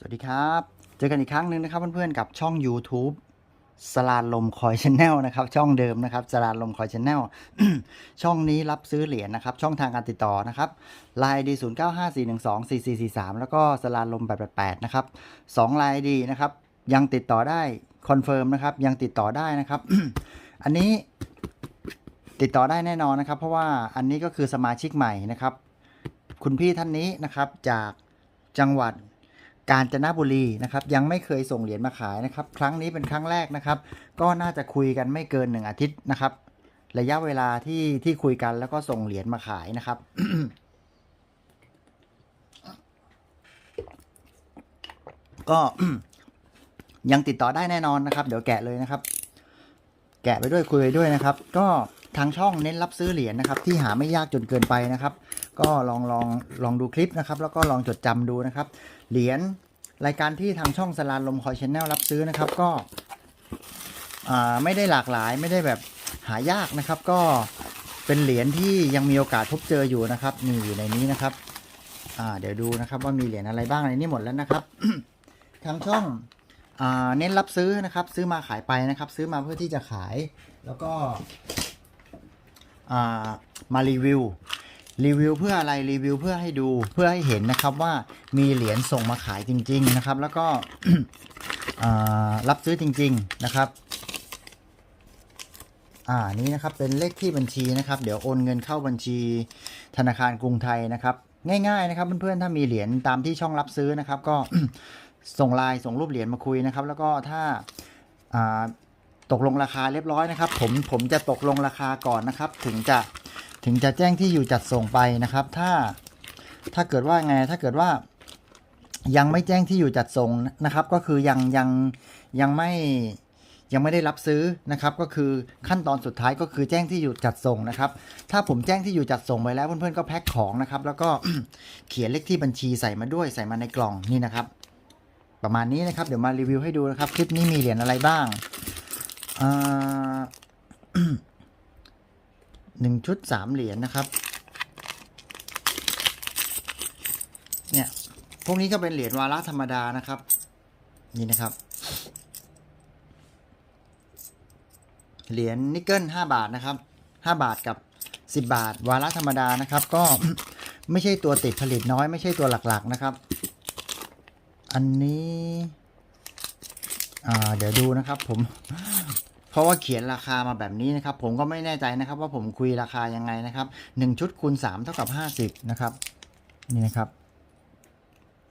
สวัสดีครับ เจอกันอีกครั้งหนึ่งนะครับเพื่อนๆกับช่อง YouTube สลาลมคอยชแนลนะครับ ช่องเดิมนะครับสลาลมคอยชแนลช่องนี้รับซื้อเหรียญนะครับ ช่องทางการติดต่อนะครับไลน์ดี0 9 5 4 1 2 4 4 4 3แล้วก็สลาลม888นะครับสองไลน์ดีนะครับ ยังติดต่อได้คอนเฟิร์มนะครับ ยังติดต่อได้นะครับ อันนี้ติดต่อได้แน่นอนนะครับ เพราะว่าอันนี้ก็คือสมาชิกใหม่นะครับ คุณพี่ท่านนี้นะครับจากจังหวัด กาญจนบุรีนะครับยังไม่เคยส่งเหรียญมาขายนะครับ ครั้งนี้เป็นครั้งแรกนะครับ ก็น่าจะคุยกันไม่เกินหนึ่งอาทิตย์นะครับ ระยะเวลาที่ที่คุยกันแล้วก็ส่งเหรียญมาขายนะครับก็ยังติดต่อได้แน่นอนนะครับ เดี๋ยวแกะเลยนะครับ แกะไปด้วยคุยด้วยนะครับ ก็ทางช่องเน้นรับซื้อเหรียญนะครับ ที่หาไม่ยากจนเกินไปนะครับ ก็ลองลองลองดูคลิปนะครับ แล้วก็ลองจดจำดูนะครับ เหรียญรายการที่ทางช่องสลานลมคอยชแนลรับซื้อนะครับก็ไม่ได้หลากหลายไม่ได้แบบหายากนะครับ ก็เป็นเหรียญที่ยังมีโอกาสพบเจออยู่นะครับนี่อยู่ในนี้นะครับเดี๋ยวดูนะครับว่ามีเหรียญอะไรบ้างในนี้หมดแล้วนะครับ ทางช่องอเน้นรับซื้อนะครับ ซื้อมาขายไปนะครับ ซื้อมาเพื่อที่จะขายแล้วก็มารีวิว รีวิวเพื่ออะไรรีวิวเพื่อให้ดูเพื่อให้เห็นนะครับว่ามีเหรียญส่งมาขายจริง ๆนะครับ แล้วก็รับซื้อจริง ๆนะครับอ่านี้นะครับเป็นเลขที่บัญชีนะครับ เดี๋ยวโอนเงินเข้าบัญชีธนาคารกรุงไทยนะครับ ง่าย ๆ นะครับเพื่อนๆถ้ามีเหรียญตามที่ช่องรับซื้อนะครับ ก็ส่งไลน์ส่งรูปเหรียญมาคุยนะครับ แล้วก็ถ้าตกลงราคาเรียบร้อยนะครับ ผมผมจะตกลงราคาก่อนนะครับ ถึงจะ ถึงจะแจ้งที่อยู่จัดส่งไปนะครับ ถ้าถ้าเกิดว่าไงถ้าเกิดว่ายังไม่แจ้งที่อยู่จัดส่งนะครับ ก็คือยังยังยังไม่ยังไม่ได้รับซื้อนะครับ ก็คือขั้นตอนสุดท้ายก็คือแจ้งที่อยู่จัดส่งนะครับ ถ้าผมแจ้งที่อยู่จัดส่งไปแล้วเพื่อนๆก็แพ็คของนะครับ แล้วก็เขียนเลขที่บัญชีใส่มาด้วยใส่มาในกล่องนี่นะครับ ประมาณนี้นะครับ เดี๋ยวมารีวิวให้ดูนะครับ คลิปนี้มีเหรียญอะไรบ้างอ่า หนึ่งชุดสามเหรียญนะครับ เนี่ย พวกนี้ก็เป็นเหรียญวาระธรรมดานะครับ นี่นะครับ เหรียญนิกเกิลห้าบาทนะครับห้าบาทกับสิบบาท วาระธรรมดานะครับ ก็ไม่ใช่ตัวติดผลิตน้อยไม่ใช่ตัวหลักๆนะครับ อันนี้ อ่า เดี๋ยวดูนะครับผม เพราะว่าเขียนราคามาแบบนี้นะครับ ผมก็ไม่แน่ใจนะครับ ว่าผมคุยราคายังไงนะครับหนึ่งชุดคูณสามเท่ากับห้าสิบนะครับ นี่นะครับ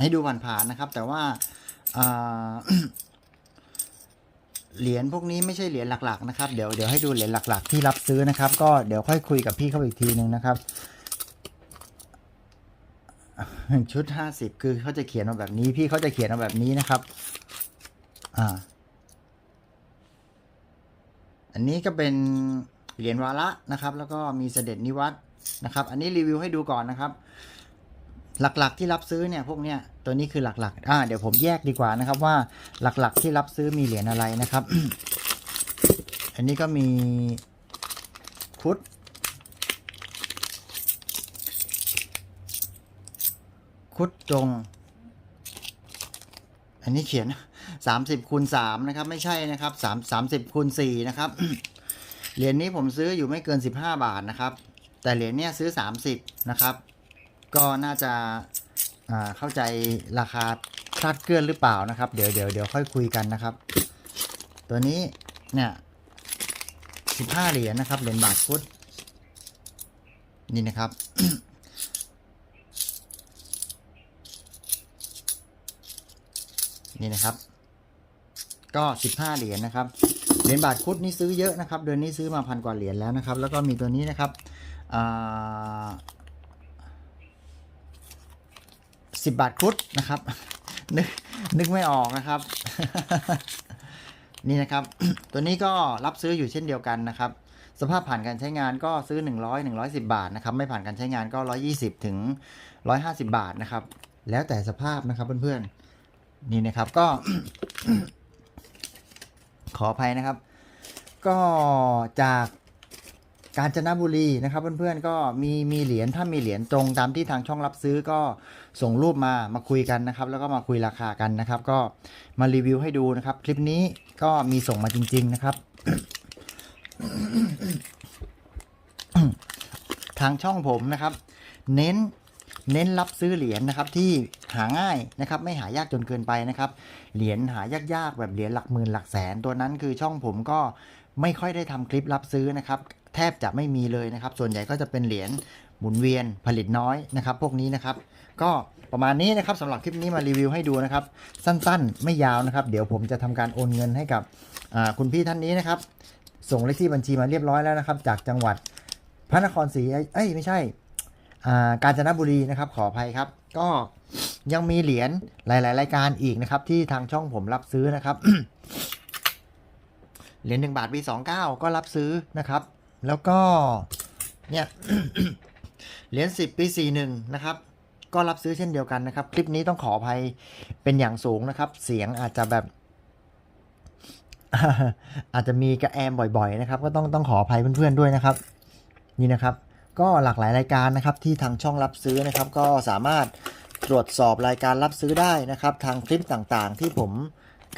ให้ดูผ่านๆนะครับ แต่ว่าอ่าเหรียญพวกนี้ไม่ใช่เหรียญหลักๆนะครับเดี๋ยวเดี๋ยวให้ดูเหรียญหลักๆ ที่รับซื้อนะครับ ก็เดี๋ยวค่อยคุยกับพี่เขาอีกทีหนึ่งนะครับชุดห้าสิบคือเขาจะเขียนมาแบบนี้ พี่เขาจะเขียนมาแบบนี้นะครับ อ่า อันนี้ก็เป็นเหรียญวาระนะครับ แล้วก็มีเสด็จนิวัตนะครับ อันนี้รีวิวให้ดูก่อนนะครับ หลักๆที่รับซื้อเนี่ยพวกเนี้ยตัวนี้คือหลักๆอ่าเดี๋ยวผมแยกดีกว่านะครับว่าหลักๆที่รับซื้อมีเหรียญอะไรนะครับ อันนี้ก็มีคุดคุดจง อันนี้เขียนสามสิบคูณสามนะครับ ไม่ใช่นะครับสามสามสิบคูณสี่นะครับ เหรียญนี้ผมซื้ออยู่ไม่เกินสิบห้าบาทนะครับ แต่เหรียญเนี้ยซื้อสามสิบนะครับ ก็น่าจะาเข้าใจราคาคลาดเคลื่อนหรือเปล่านะครับ เดี๋ยวเดี๋ยวเดี๋ยวค่อยคุยกันนะครับ ตัวนี้เนี่ยสิบห้าเหรียญนะครับ เหรียญบาทพุทธนี่นะครับ นี่นะครับ ก็สิบห้าเหรียญนะครับเหรียญบาทคุดนี่ซื้อเยอะนะครับ เดือนนี้ซื้อมาพันกว่าเหรียญแล้วนะครับ แล้วก็มีตัวนี้นะครับสิบบาทครุดนะครับ นึกนึกไม่ออกนะครับ นี่นะครับ ตัวนี้ก็รับซื้ออยู่เช่นเดียวกันนะครับ สภาพผ่านการใช้งานก็ซื้อ 100 110 บาทนะครับ ไม่ผ่านการใช้งานก็ 120 ถึง 150 บาทนะครับ แล้วแต่สภาพนะครับเพื่อนๆ นี่นะครับก็ ขออภัยนะครับ ก็จากกาญจนบุรีนะครับเพื่อนๆก็มีมีเหรียญถ้ามีเหรียญตรงตามที่ทางช่องรับซื้อก็ส่งรูปมามาคุยกันนะครับ แล้วก็มาคุยราคากันนะครับ ก็มารีวิวให้ดูนะครับ คลิปนี้ก็มีส่งมาจริง ๆนะครับ ทางช่องผมนะครับ เน้น เน้นรับซื้อเหรียญนะครับที่หาง่ายนะครับไม่หายากจนเกินไปนะครับเหรียญหายากๆแบบเหรียญหลักหมื่นหลักแสนตัวนั้นคือช่องผมก็ไม่ค่อยได้ทำคลิปรับซื้อนะครับแทบจะไม่มีเลยนะครับ ส่วนใหญ่ก็จะเป็นเหรียญหมุนเวียนผลิตน้อยนะครับ พวกนี้นะครับ ก็ประมาณนี้นะครับสำหรับคลิปนี้มารีวิวให้ดูนะครับ สั้นๆ ไม่ยาวนะครับ เดี๋ยวผมจะทำการโอนเงินให้กับคุณพี่ท่านนี้นะครับ ส่งเลขที่บัญชีมาเรียบร้อยแล้วนะครับ จากจังหวัดพระนครศรีเอ้ยไม่ใช่ กาญจนบุรีนะครับขออภัยครับ ก็ยังมีเหรียญหลาย ๆ รายการอีกนะครับ ที่ทางช่องผมรับซื้อนะครับเหรียญหนึ่งบาทปีสองเก้าก็รับซื้อนะครับ แล้วก็เนี่ยเหรียญสิบปีสี่หนึ่งนะครับ ก็รับซื้อเช่นเดียวกันนะครับ คลิปนี้ต้องขออภัยเป็นอย่างสูงนะครับ เสียงอาจจะแบบอาจจะมีกระแอมบ่อยๆนะครับ ก็ต้องต้องขออภัยเพื่อนๆด้วยนะครับ นี่นะครับ ก็หลากหลายรายการนะครับที่ทางช่องรับซื้อนะครับ ก็สามารถตรวจสอบรายการรับซื้อได้นะครับ ทางคลิปต่างๆ ที่ผม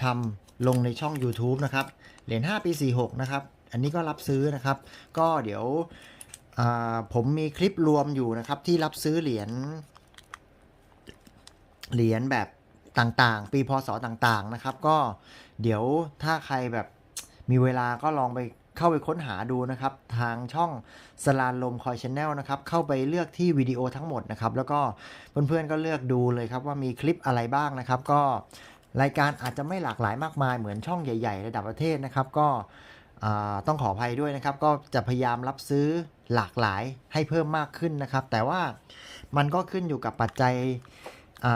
ทำลงในช่อง YouTube นะครับเหรียญ5ปี 46 นะครับ อันนี้ก็รับซื้อนะครับ ก็เดี๋ยวผมมีคลิปรวมอยู่นะครับ ที่รับซื้อเหรียญเหรียญแบบต่างๆ ปีพศต่างๆนะครับ ก็เดี๋ยวถ้าใครแบบมีเวลาก็ลองไป เข้าไปค้นหาดูนะครับ ทางช่องสลานลมคอยชแนลนะครับ เข้าไปเลือกที่วิดีโอทั้งหมดนะครับ แล้วก็เพื่อนๆก็เลือกดูเลยครับว่ามีคลิปอะไรบ้างนะครับ ก็รายการอาจจะไม่หลากหลายมากมายเหมือนช่องใหญ่ๆ ระดับประเทศนะครับ ก็ต้องขออภัยด้วยนะครับ ก็จะพยายามรับซื้อหลากหลายให้เพิ่มมากขึ้นนะครับ แต่ว่ามันก็ขึ้นอยู่กับปัจจัย อ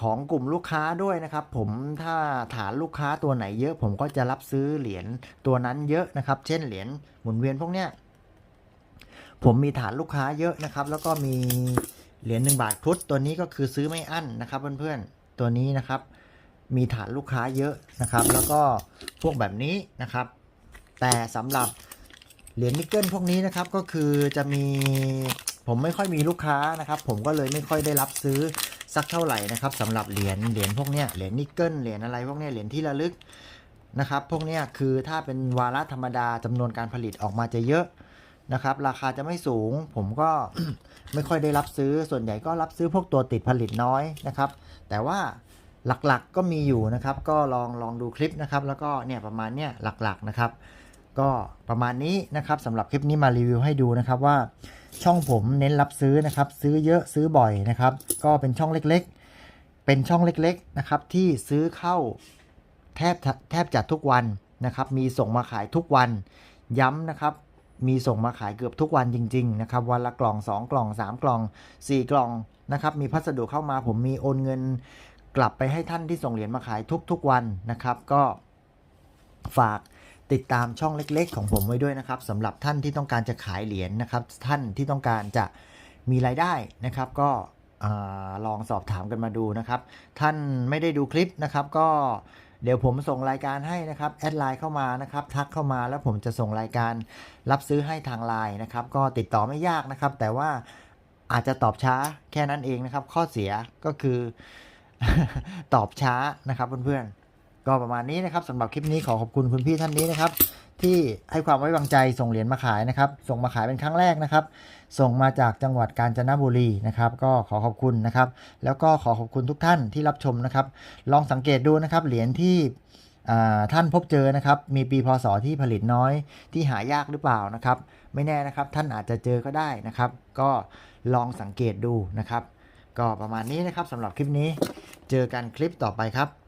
ของกลุ่มลูกค้าด้วยนะครับ ผมถ้าฐานลูกค้าตัวไหนเยอะ ผมก็จะรับซื้อเหรียญตัวนั้นเยอะนะครับ เช่นเหรียญหมุนเวียนพวกเนี้ยผมมีฐานลูกค้าเยอะนะครับ แล้วก็มีเหรียญหนึ่งบาทครุฑตัวนี้ก็คือซื้อไม่อั้นนะครับเพื่อนๆตัวนี้นะครับ มีฐานลูกค้าเยอะนะครับ แล้วก็พวกแบบนี้นะครับ แต่สำหรับเหรียญนิกเกิลพวกนี้นะครับก็คือจะมีผมไม่ค่อยมีลูกค้านะครับ ผมก็เลยไม่ค่อยได้รับซื้อ สักเท่าไหร่นะครับสำหรับเหรียญเหรียญพวกเนี้ยเหรียญนิกเกิลเหรียญอะไรพวกเนี้ยเหรียญที่ระลึกนะครับ พวกเนี้ยคือถ้าเป็นวาระธรรมดาจำนวนการผลิตออกมาจะเยอะนะครับ ราคาจะไม่สูง ผมก็ไม่ค่อยได้รับซื้อส่วนใหญ่ก็รับซื้อพวกตัวติดผลิตน้อยนะครับ แต่ว่าหลักๆก็มีอยู่นะครับ ก็ลองลองดูคลิปนะครับ แล้วก็เนี่ยประมาณเนี้ยหลักๆนะครับ ก็ประมาณนี้นะครับสำหรับคลิปนี้มารีวิวให้ดูนะครับว่าช่องผมเน้นรับซื้อนะครับ ซื้อเยอะซื้อบ่อยนะครับ ก็เป็นช่องเล็กๆ เป็นช่องเล็กๆนะครับที่ซื้อเข้าแทบแทบจะทุกวันนะครับ มีส่งมาขายทุกวันย้ำนะครับ มีส่งมาขายเกือบทุกวันจริง ๆ นะครับ วันละกล่อง 2 กล่อง 3 กล่อง 4 กล่องนะครับ มีพัสดุเข้ามาผมมีโอนเงินกลับไปให้ท่านที่ส่งเหรียญมาขายทุกๆวันนะครับ ก็ฝาก ติดตามช่องเล็ก ๆ ของผมไว้ด้วยนะครับสำหรับท่านที่ต้องการจะขายเหรียญนะครับ ท่านที่ต้องการจะมีรายได้นะครับ ก็อลองสอบถามกันมาดูนะครับ ท่านไม่ได้ดูคลิปนะครับ ก็เดี๋ยวผมส่งรายการให้นะครับแอดไลน์เข้ามานะครับ ทักเข้ามาแล้วผมจะส่งรายการรับซื้อให้ทางไลน์นะครับ ก็ติดต่อไม่ยากนะครับ แต่ว่าอาจจะตอบช้าแค่นั้นเองนะครับ ข้อเสียก็คือตอบช้านะครับเพื่อนๆ ก็ประมาณนี้นะครับสำหรับคลิปนี้ขอขอบคุณคุณพี่ท่านนี้นะครับ ที่ให้ความไว้วางใจส่งเหรียญมาขายนะครับ ส่งมาขายเป็นครั้งแรกนะครับ ส่งมาจากจังหวัดกาญจนบุรีนะครับ ก็ขอขอบคุณนะครับ แล้วก็ขอขอบคุณทุกท่านที่รับชมนะครับ ลองสังเกตดูนะครับ เหรียญที่ท่านพบเจอนะครับ มีปีพศที่ผลิตน้อยที่หายากหรือเปล่านะครับ ไม่แน่นะครับท่านอาจจะเจอก็ได้นะครับ ก็ลองสังเกตดูนะครับ ก็ประมาณนี้นะครับสำหรับคลิปนี้ เจอกันคลิปต่อไปครับ